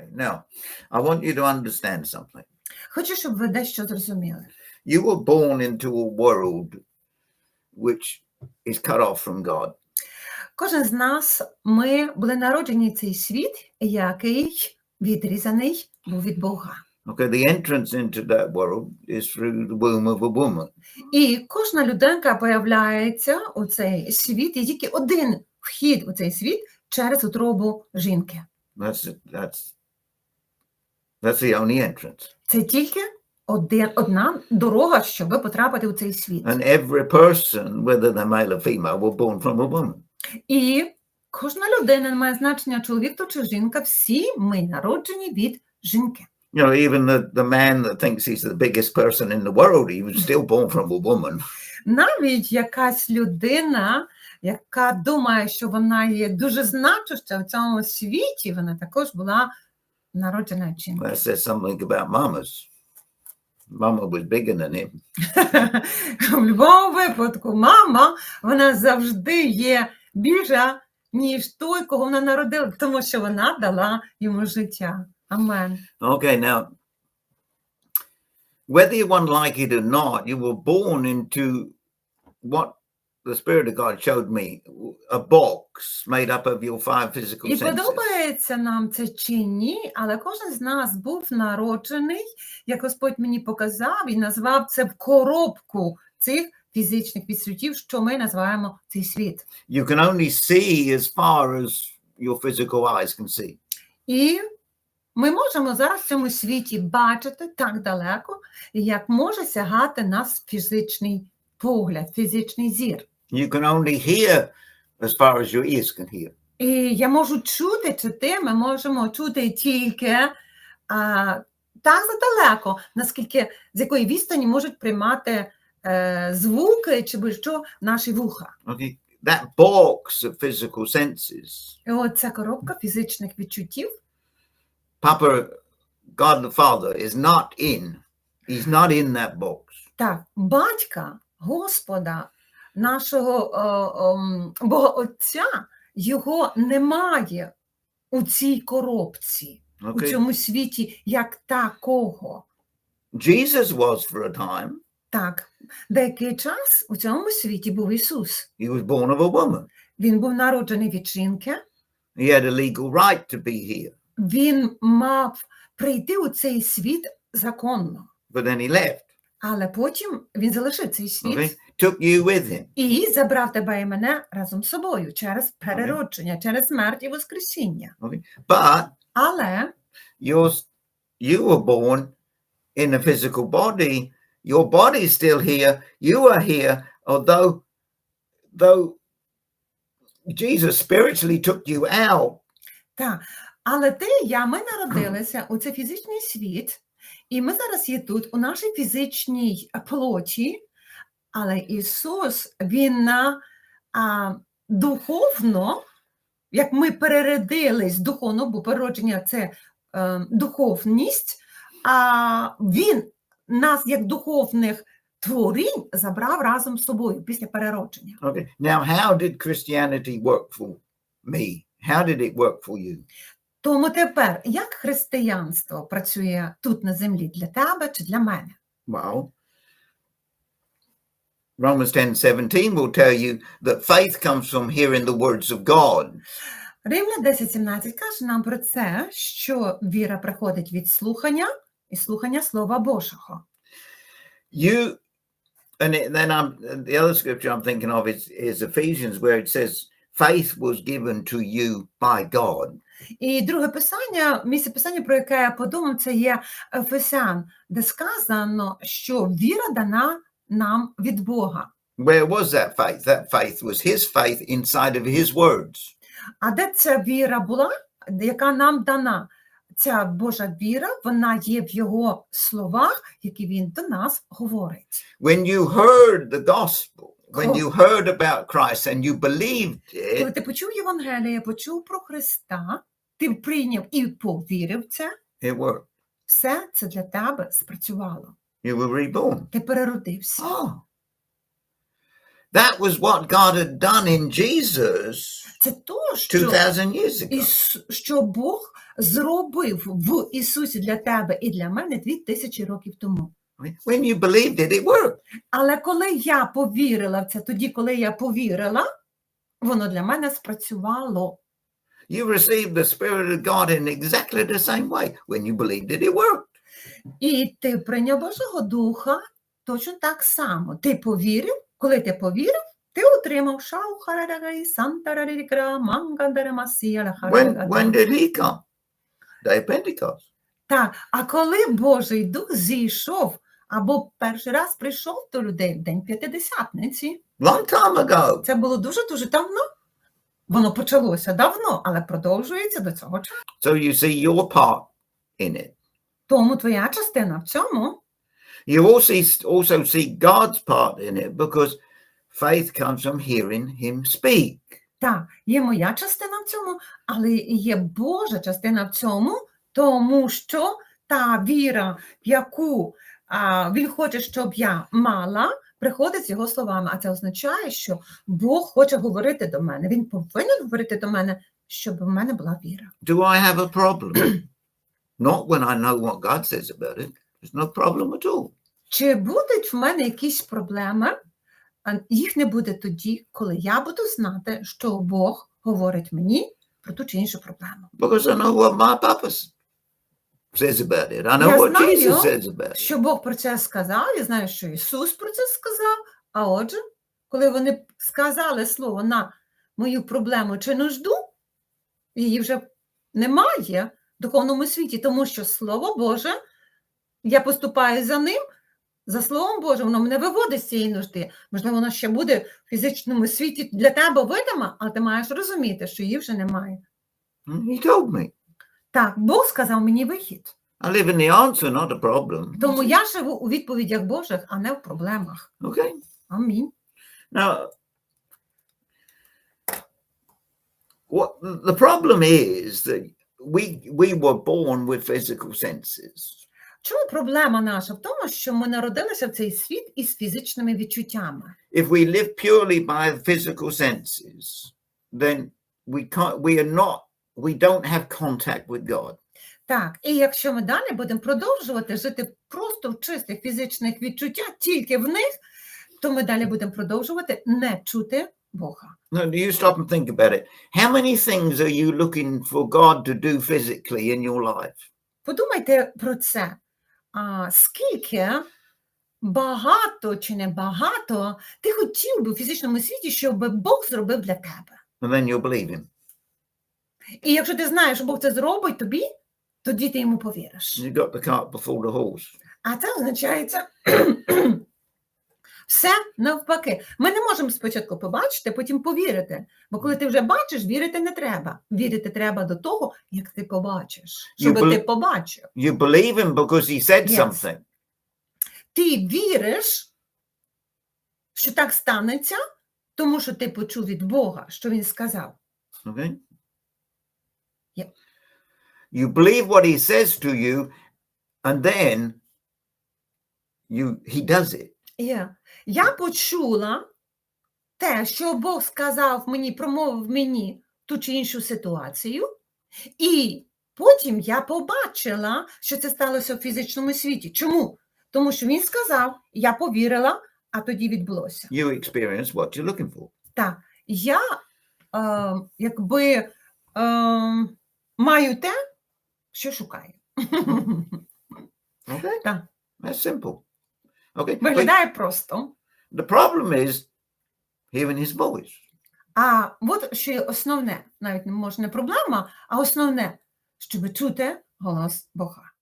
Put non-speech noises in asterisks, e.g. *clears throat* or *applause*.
Okay, now I want you to understand something. Хочу, щоб ви дещо зрозуміли. You were born into a world which is cut off from God. Кожен з нас ми були народжені в цей світ, який відрізаний був від Бога. Okay, the entrance into that world is through the womb of a woman. І кожна людинка появляється у цей світ, і тільки один вхід у цей світ через утробу жінки. That's that's that's the only entrance. Це тільки один, одна дорога, щоб потрапити у цей світ. And every person, whether they're male or female, were born from a woman. І кожна людина не має значення, чоловік то чи жінка, всі ми народжені від жінки. You know, even the, the man that thinks he's the biggest person in the world, he was still born from a woman. Навіть якась людина, яка думає, що вона є дуже значуща в цьому світі, вона також була народжена від жінки. That says something about mamas. Mama was bigger than him. В будь-якому випадку мама вона завжди є більша, ніж той, кого вона народила, тому що вона дала йому життя. Amen. Okay, now, whether you want like it or not, you were born into what the Spirit of God showed me a box made up of your five physical І senses. подобається нам це чи ні, але кожен з нас був народжений, як Господь мені показав і назвав це в коробку цих фізичних відчуттів, що ми називаємо цей світ. You can only see as far as your physical eyes can see. І ми можемо зараз в цьому світі бачити так далеко, як може сягати нас фізичний погляд, фізичний зір. You can only hear as far as your ears can hear. І я можу чути, чути, ми можемо чути тільки а, так задалеко, наскільки з якої відстані можуть приймати е, звуки чи будь-що наші вуха. Okay, that box of physical senses, І от ця коробка фізичних відчуттів, Papa, God the Father, is not in. He's not in that box. так, батька, Господа, нашого о, ом, Бога Отця, його немає у цій коробці, у цьому світі як такого. Jesus was for a time. Так, деякий час у цьому світі був Ісус. He was born of a woman. Він був народжений від жінки, He had a legal right to be here, він мав прийти у цей світ законно, but then he left. Але потім він залишив цей світ Okay, took you with him. і забрав тебе і мене разом з собою через переродження, через смерть і воскресіння. But Але you were born in a physical body. Your body's still here. You are here, although though Jesus spiritually took you out. так, але ти, я, ми народилися у цей фізичний світ, і ми зараз є тут, у нашій фізичній плоті, але Ісус, Він на а, духовно, як ми переродились духовно, бо переродження це е, духовність, а Він нас, як духовних творінь, забрав разом з собою після переродження. Okay. Now, how did Christianity work for me? How did it work for you? Тому тепер, як християнство працює тут на землі для тебе чи для мене? Well, Romans 10 17 will tell you that faith comes from hearing the words of God. Римля 10.17 каже нам про це, що віра приходить від слухання і слухання Слова Божого. You, and then I'm the other scripture I'm thinking of is, is Ephesians, where it says, faith was given to you by God. І друге писання, місце писання, про яке я подумав, це є Ефесян, де сказано, що віра дана нам від Бога. Where was that faith? That faith was his faith inside of his words. А де ця віра була, яка нам дана? Ця Божа віра, вона є в його словах, які він до нас говорить. When you heard the gospel, when you heard about Christ and you believed Коли it, ти почув Євангеліє, почув про Христа, ти прийняв і повірив це, it worked. все це для тебе спрацювало. You were reborn. Ти переродився. Oh. That was what God had done in Jesus Це то, що 2,000 years ago. Іс, що Бог зробив в Ісусі для тебе і для мене дві тисячі років тому. When you believed it, it worked. Але коли я повірила в це, тоді, коли я повірила, воно для мене спрацювало. You received the Spirit of God in exactly the same way. When you believed it, it worked. І ти прийняв Божого Духа точно так само. Ти повірив, коли ти повірив, ти отримав шау харарагаї, сантарарікра, мангандарамасія, When, when did He come? Day of Pentecost. Так, а коли Божий Дух зійшов або перший раз прийшов до людей в День П'ятидесятниці, Long time ago. це було дуже-дуже давно. Воно почалося давно, але продовжується до цього часу. So you see your part in it. Тому твоя частина в цьому, You also, also see God's part in it because faith comes from hearing Him speak. так, є моя частина в цьому, але є Божа частина в цьому, тому що та віра, в яку він хоче, щоб я мала, приходить з його словами. А це означає, що Бог хоче говорити до мене. Він повинен говорити до мене, щоб в мене була віра. Do I have a problem? *clears throat* Not when I know what God says about it. There's no problem at all. Чи будуть в мене якісь проблеми? А Їх не буде тоді, коли я буду знати, що Бог говорить мені про ту чи іншу проблему. Because I know what my s- says about it. I know Я what знаю, Jesus says about it. Що Бог про це сказав, я знаю, що Ісус про це сказав. А отже, коли вони сказали слово на мою проблему чи нужду, її вже немає в духовному світі, тому що Слово Боже, я поступаю за ним, за Словом Божим, воно мене виводить з цієї нужди. Можливо, воно ще буде в фізичному світі для тебе видима, але ти маєш розуміти, що її вже немає. He told me. Так, Бог сказав мені вихід. I live in the answer, not a problem. Тому я живу у відповідях Божих, а не в проблемах. Okay. Амінь. Now, what the problem is that we we were born with physical senses. Чому проблема наша в тому, що ми народилися в цей світ із фізичними відчуттями? If we live purely by the physical senses, then we can't. We are not. We don't have contact with God. Так, і якщо ми далі будемо продовжувати жити просто в чистих фізичних відчуттях, тільки в них, то ми далі будемо продовжувати не чути Бога. No, do you stop and think about it? How many things are you looking for God to do physically in your life? Подумайте про це. А, скільки багато чи не багато ти хотів би в фізичному світі, щоб Бог зробив для тебе? And then you'll believe Him. І якщо ти знаєш, що Бог це зробить тобі, тоді ти йому повіриш. You got the cart before the horse. А це означається *clears throat* все навпаки. Ми не можемо спочатку побачити, потім повірити. Бо коли ти вже бачиш, вірити не треба. Вірити треба до того, як ти побачиш. Щоб бел- ти побачив. You believe Him because He said Yes. something. Ти віриш, що так станеться, тому що ти почув від Бога, що він сказав. Okay. Yeah. You believe what He says to you, and then you He does it. Є. Я почула те, що Бог сказав мені, промовив мені ту чи іншу ситуацію, і потім я побачила, що це сталося в фізичному світі. Чому? Тому що він сказав, я повірила, а тоді відбулося. You experience what you're looking for. Так, я е, якби е, маю те, що шукаю. Okay. Так, That's simple. Okay. But виглядає просто. the problem is hearing His voice. А от що є основне, навіть не може не проблема, а основне, щоб чути голос Бога.